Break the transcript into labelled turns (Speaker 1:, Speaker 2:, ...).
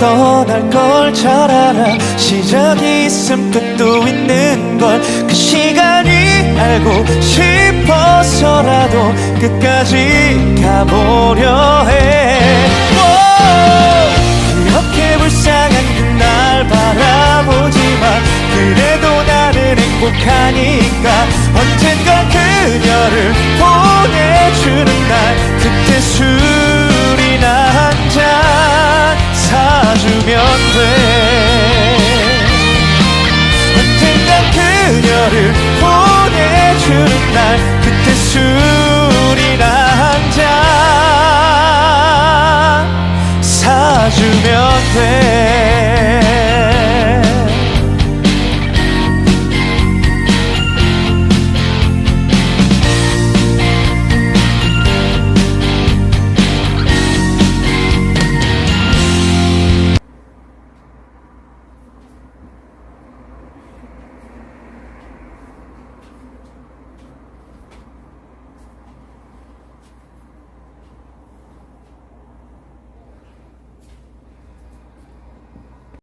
Speaker 1: 떠날 걸 잘 알아 시작이 있음 끝도 있는 걸 그 시간이 알고 싶어서라도 끝까지 가보려 해. 오, 이렇게 불쌍한 그날 바라보지만 그래도 나는 행복하니까 돼 언젠가 그녀를 보내주는 날 그때 술이나 한 잔 사주면 돼